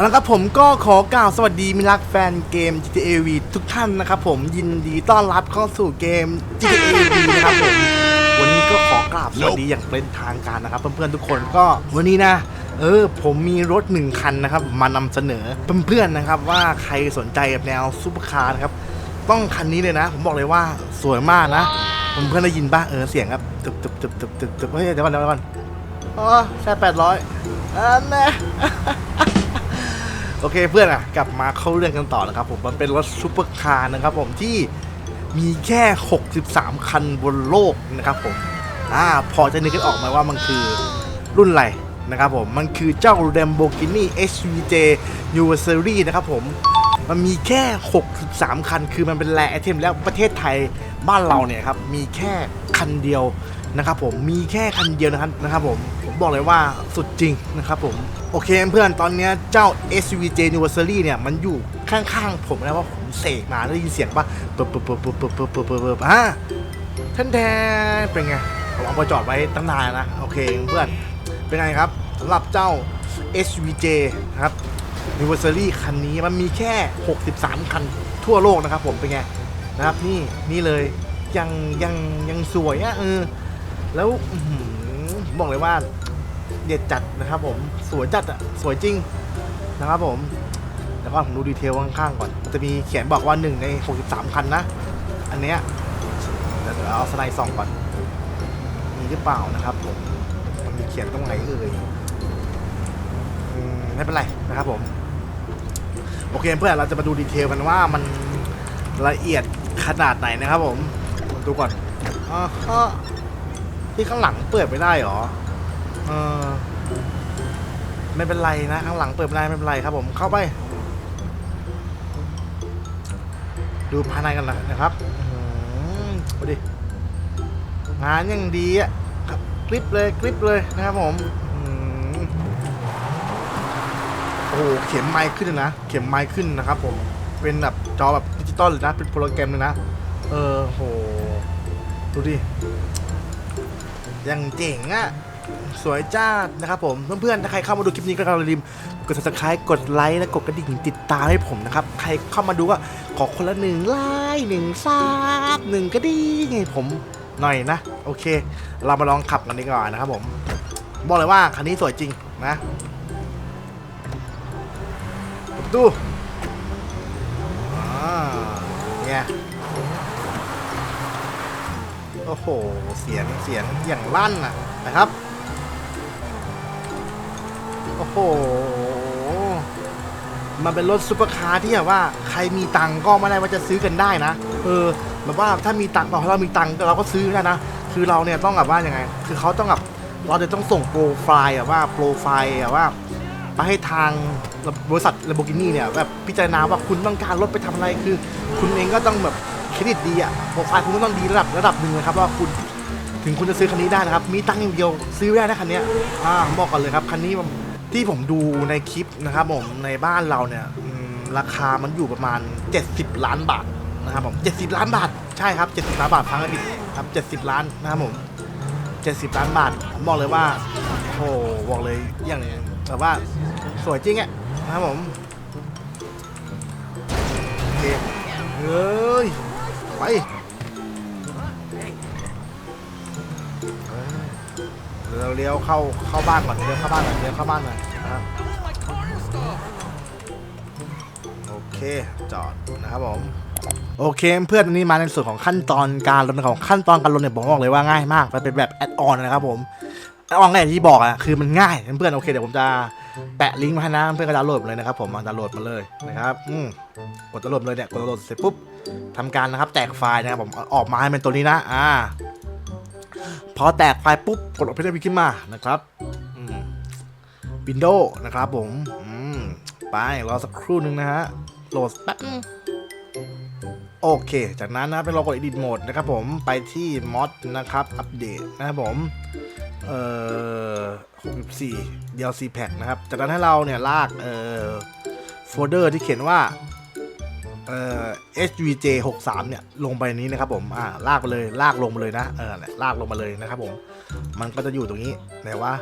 เอาละครับผมก็ขอกล่าวสวัสดีมิตรรักแฟนเกม GTA V ทุกท่านนะครับผมยินดีต้อนรับเข้าสู่เกม GTA V นะครับผมวันนี้ก็ขอกราบสวัสดีอย่างเป็นทางการนะครับ เพื่อนๆทุกคนก็วันนี้นะ เออ ผมมีรถหนึ่งคันนะครับ มานำเสนอเพื่อนๆนะครับ ว่าใครสนใจกับแนวซูเปอร์คาร์นะครับ ต้องคันนี้เลยนะ ผมบอกเลยว่าสวยมากนะเพื่อนๆได้ยินป่ะเออเสียงครับตึบตึบตึบตึบตึบตึบเฮ้ยเดี๋ยวก่อนเดี๋ยวก่อนอ๋อแค่แปดร้อยอันนะ โอเคเพื่อนอะกลับมาเข้าเรื่องกันต่อนะครับผมมันเป็นรถซูเปอร์คาร์นะครับผมที่มีแค่ 63 คันบนโลกนะครับผมอ่าพอจะนึกกันออกไหมว่ามันคือรุ่นอะไรนะครับผมมันคือเจ้า Lamborghini HVJ Anniversary นะครับผมมันมีแค่ 63 คัน คือมันเป็นแรไอเทมแล้วประเทศไทยบ้านเราเนี่ยครับ มีแค่คันเดียว นะครับผมมีแค่คันเดียวนะครับนะครับผมผมบอกเลยว่าสุดจริงนะครับผมโอเคเพื่อนตอนนี้เจ้า SVJ Anniversary เนี่ยมันอยู่ข้างๆผมนะว่าผมเสกมาได้ยินเสียงปะเปิบเปิบเปิบเปิบเปิบเปิบเปิบเปิบเปิบอะท่านแทนเป็นไงผมเอาไปจอดไว้ตั้งนานนะโอเคเพื่อนเป็นไงครับสำหรับเจ้า SVJ นะครับ Anniversary คันนี้มันมีแค่ 63 คันทั่วโลกนะครับผมเป็นไงนะครับนี่นี่เลยยังยังยังสวยอะเออ แล้วอื้อหือผมบอกเลยว่าเด็ดจัดนะครับผมสวยจัดอะสวยจริงนะครับผมแล้วก็ผมดูดีเทลข้างๆก่อนมันจะมีเขียนบอกว่าหนึ่งใน 63 คันนะ อันเนี้ยเดี๋ยวเอาสไลด์ส่องก่อน มีหรือเปล่านะครับผมมันมีเขียนตรงไหนเอ่ยอืมไม่เป็นไรนะครับผม โอเคเพื่อนเราจะมาดูดีเทลกันว่ามันละเอียดขนาดไหนนะครับผม ดูก่อนอ่าฮะ ที่ข้างหลังเปิดไม่ได้เหรอเออไม่เป็นไรนะ ข้างหลังเปิดไม่ได้ไม่เป็นไรครับผมเข้าไป ดูภายในกันนะครับอดูดิงานยังดีอะครับคลิปเลยคลิปเลยนะครับผมโอ้โหเข็มไมค์ขึ้นนะ เข็มไมค์ขึ้นนะครับผมเป็นแบบจอแบบดิจิตอลเลยนะ เป็นโปรแกรมเลยนะ เออโห ดูดิ ยังเจ๋งอะสวยจ้านะครับผมเพื่อนๆถ้าใครเข้ามาดูคลิปนี้ก็อย่าลืมกด subscribe กดไลค์และกดกระดิ่งติดตามให้ผมนะครับ ใครเข้ามาดูก็ขอคนละหนึ่งไลค์หนึ่งซับหนึ่งกระดิ่งให้ผมหน่อยนะ โอเค เรามาลองขับกันดีกว่านะครับผมบอกเลยว่าคันนี้สวยจริงนะดูอ่าเนี่ย โอ้โห เสียง เสียงอย่างลั่นอะนะครับ โอ้โห มันเป็นรถซุปเปอร์คาร์ที่แบบว่าใครมีตังก็ไม่ได้ว่าจะซื้อกันได้นะ เออแบบว่าถ้ามีตังเราเรามีตังเราก็ซื้อได้นะ คือเราเนี่ยต้องแบบว่ายังไง คือเขาต้องแบบเราจะต้องส่งโปรไฟล์อะว่าโปรไฟล์อะว่าไปให้ทางบริษัท Lamborghini เนี่ยแบบพิจารณาว่าคุณต้องการรถไปทำอะไรคือ คุณเองก็ต้องแบบ เครดิตดีอะโปรไฟล์คุณก็ต้องดีระดับระดับหนึ่งนะครับว่าคุณถึงคุณจะซื้อคันนี้ได้นะครับ มีตังค์อย่างเดียวซื้อไม่ได้นะคันนี้อ่าผมบอกก่อนเลยครับ คันนี้ที่ผมดูในคลิปนะครับผมในบ้านเราเนี่ยราคามันอยู่ประมาณ 70 ล้านบาทนะครับผม70 ล้านบาท ใช่ครับ 70ล้านบาทฟังให้ผิดครับ 70 ล้านนะครับผม70 ล้านบาทผมบอกเลยว่าโอ้บอกเลยอย่างแบบว่าสวยจริงอะนะครับผมโอเคเฮ้ย ไปเราเลี้ยวเข้าเข้าบ้านก่อนเลี้ยวเข้าบ้านก่อนเลี้ยวเข้าบ้านหน่อยนะครับโอเคจอดนะครับผมโอเคเพื่อนวันนี้มาในส่วนของขั้นตอนการลดของขั้นตอนการลดเนี่ยผมบอกเลยว่าง่ายมากมันเป็นแบบแอดออนนะครับผมแอดออนไงที่บอกอะคือมันง่ายเพื่อนโอเคเดี๋ยวผมจะ แปะลิงก์มาให้นะเพื่อนก็ดาวน์โหลดมาเลยนะครับ ผมมาดาวน์โหลดมาเลยนะครับอืมกดดาวน์โหลดเลยเนี่ยกดดาวน์โหลดเสร็จปุ๊บทำการนะครับ แตกไฟล์นะครับผมออกมาให้เป็นตัวนี้นะอ่าพอแตกไฟล์ปุ๊บกด Open Up ขึ้นมานะครับวินโดว์นะครับผมอืมไปรอสักครู่นึงนะฮะโหลดแป๊บโอเค จากนั้นนะไปรอกด Edit Mode นะครับผมไปที่ Mod นะครับ อัปเดตนะครับผม เอ่อ64 DLC Pack นะครับ จากนั้นให้เราเนี่ยลากเอ่อโฟลเดอร์ที่เขียนว่าเอ่อ HVJ 63เนี่ยลงไปนี้นะครับผม อ่าลากไปเลยลากลงมาเลยนะ เออเนี่ยลากลงมาเลยนะครับผม มันก็จะอยู่ตรงนี้ไหนว่า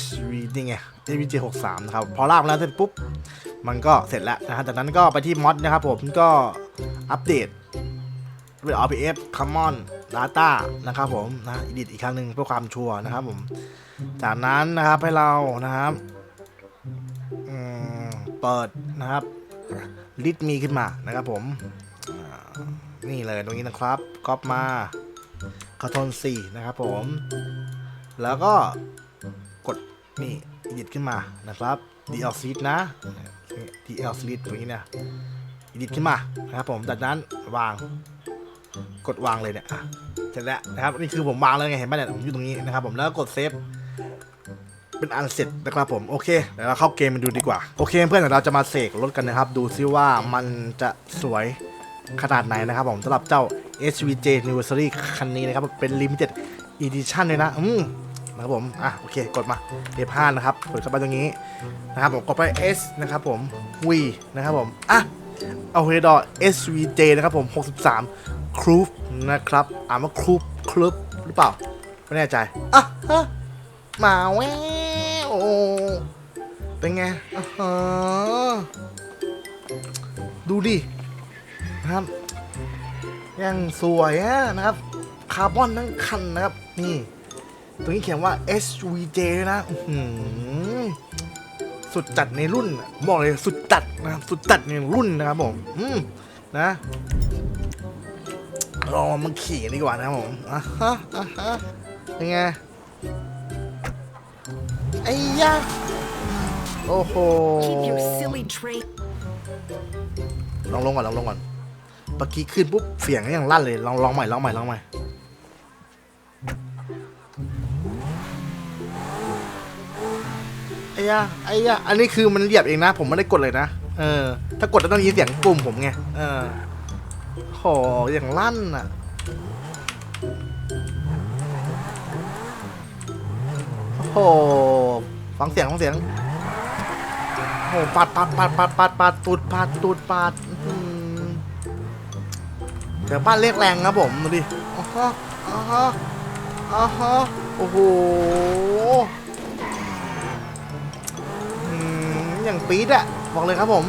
HV นี่ไง HVJ 63นะครับ พอลากมาแล้วเสร็จปุ๊บ มันก็เสร็จแล้วนะฮะจากนั้นก็ไปที่มอดนะครับผมก็อัปเดต เป็น RPF Common Data นะครับผมนะอิดิทอีกครั้งหนึ่งเพื่อความชัวร์นะครับผม จากนั้นนะครับให้เรานะครับเปิดนะครับลิดมีขึ้นมานะครับผมนี่เลยตรงนี้นะครับก๊อปมาคาทน4นะครับผม แล้วก็กดนี่อิดิทขึ้นมานะครับ DL Seed นะ DL Seed ตรงนี้เนี่ยอิดิทขึ้นมานะครับผมจากนั้นวาง กดวางเลยเนี่ยอะเสร็จแล้วนะครับนี่คือผมวางแล้วไงเห็นไหมเนี่ยผมอยู่ตรงนี้นะครับผมแล้วกดเซฟเป็นอันเสร็จนะครับผมโอเคเดี๋ยวเราเข้าเกมมันดูดีกว่าโอเคเพื่อนเดี๋ยวเราจะมาเสกรถกันนะครับ ดูซิว่ามันจะสวยขนาดไหนนะครับผมสำหรับเจ้า HVJ Anniversary คันนี้นะครับเป็น Limited Edition เลยนะอืมนะครับผมอะโอเคกดมา F5 นะครับกดเข้าไปตรงนี้นะครับผมกดไป S นะครับผม V นะครับผมอะเอาเฮดอ SVJ นะครับผม 63 ครูฟนะครับอ่านว่าครูฟครูฟหรือเปล่า ไม่แน่ใจอะฮะมาแววเป็นไงอ่าฮะดูดินะครับยังสวยอะนะครับ คาร์บอนทั้งคันนะครับ นี่ ตรงนี้เขียนว่า SVJ นะสุดจัดในรุ่น บอกเลยสุดจัดนะครับ สุดจัดในรุ่นนะครับผมอืมนะ ลองมาขี่กันดีกว่านะครับผมอะฮะอะฮะเป็นไงไอ้ยะโอ้โห Keep your silly train. ลองลงก่อนลองลงก่อนเมื่อกี้ขึ้นปุ๊บเสียงก็ยังลั่นเลยลองลองใหม่ลองใหม่ลองใหม่ไอ้ยะไอ้ยะอันนี้คือมันเหยียบเองนะ ผมไม่ได้กดเลยนะเออถ้ากดแล้วต้องยินเสียงปุ่มผมไงเออ โหอย่างลั่นอะ โอ้โห ฟังเสียงฟังเสียง โอ้โหปัดปัดปัดปัดปัดปัดตูดปัดตูดปัดอื้อหือเดี๋ยวป้าเรียกแรงครับผม ดูดิอ๋อฮะอ๋อฮะอ๋อฮะโอ้โหอืมอย่างปี๊ดอะบอกเลยครับผม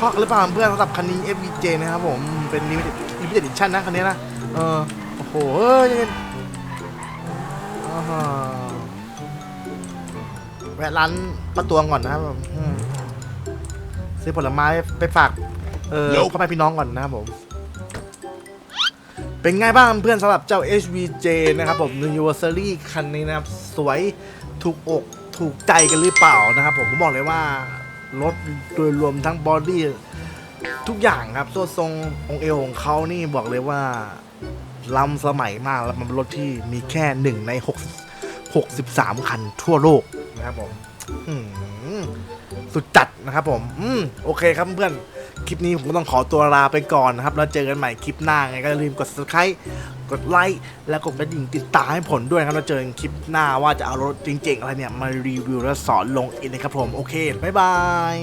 ชอบหรือเปล่าเพื่อนสำหรับคันนี้ FVJ นะครับผมเป็น limited limited edition นะคันนี้นะเออโอ้โหเฮ้ยยังไงอ่าฮะแวะร้านประตวงก่อนนะครับผมอืมซื้อผลไม้ไปฝากเออพ่อแม่พี่น้องก่อนนะครับผมเป็นไงบ้างเพื่อนสำหรับเจ้า HVJ นะครับผม Anniversary คันนี้นะครับ สวยถูกอกถูกใจกันหรือเปล่านะครับผมผมบอกเลยว่า รถโดยรวมทั้งบอดี้ทุกอย่างครับตัวทรงองเอวของเขานี่บอกเลยว่าล้ำสมัยมากแล้วมันเป็นรถที่มีแค่หนึ่งใน6 63 คันทั่วโลกนะครับผมมสุดจัดนะครับผมอมโอเคครับเพื่อน คลิปนี้ผมก็ต้องขอตัวลาไปก่อนนะครับ แล้วเจอกันใหม่คลิปหน้าไงก็อย่าลืมกด subscribe กดไลค์และกดกระดิ่งติดตามให้ผลด้วยครับเราเจอกันคลิปหน้าว่าจะเอารถจริงๆอะไรเนี่ยมารีวิวและสอนลงอินนะครับผมโอเคบ๊ายบาย